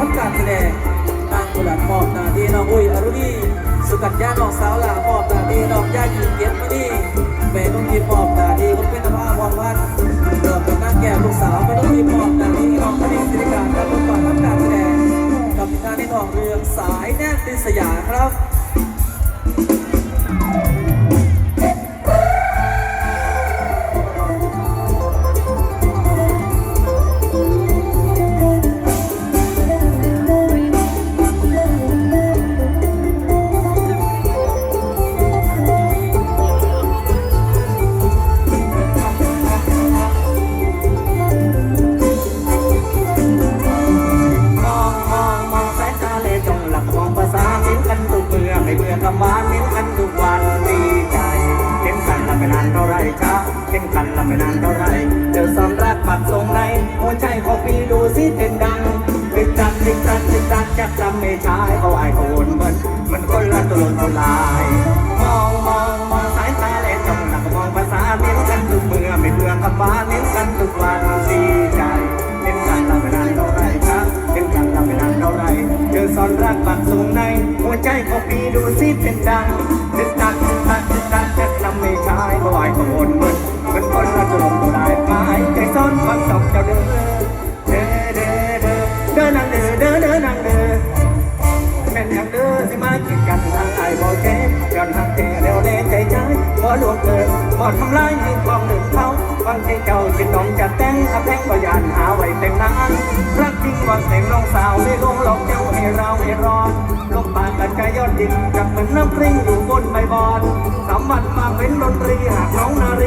ทำการแสดงนางกุหลาบมอบนาทีน้องอุ้ยอรุณีสุกัญญาน้องสาวหลามอบนาทีน้องย่าหญิงเกียรติมณีแม่ต้องทีมอบนาทีคุณเป็นภาพวางพันเริ่มจากนางแก้วลูกสาวไม่ต้องทีมอบนาทีน้องคณิตศิริการการประกอบทำการแสดงกับงานในทองเรืองสายแน่นดินสยามครับ เห็นกันทุกวันดีใจเห็นกันละไม่นานเท่าไรช้าเห็นกันละไม่นานเท่าไรเจอสอนรักปักทรงในหัวใจของพี่ดูสิเป็นดังติดตักติดตักติดตักจับจำไม่ใช่เขาไอ้เขาวนเหมือนมันคนละตัวตัวลายมองมองมองสายตาเลยจงหลักมองภาษาเน้นกันทุกเมื่อไม่เบื่อคำหวาน อสอนรักปักสูงใน หัวใจของพี่ดูสิเป็นดังติดตักติดตักติดตักแค่ทำไม่ใช่บ่อยขบวนเหมือนเหมือนคนละตัวตัวได้หมใจซ่อนความสองเจ้าเด้อเด้อเด้อเด้อเด้อนางเด้อเด้อเด้อนางเด้อแม่นย่างเด้อสิมากินกันทางไอ้บ่เจ็บย้อนหักเทเร็วเล่ใจใจบ่ลวงเกินบ่ทำลายให้ความหนึ่งเขาฟังใจเจ้าจิตน้องจะแต่งขับแพงบ่ยานหาไว้แต่งนานรักจริงบ่าแต่งน้องสาวไม่ลงหลอกเจ้า ให้เราให้รอนลมปานกันกายยอดดินกับเหมือนน้ำพริ้งอยู่บนใบบอนสามวันมาเป็นดนตรีหากน้องนารี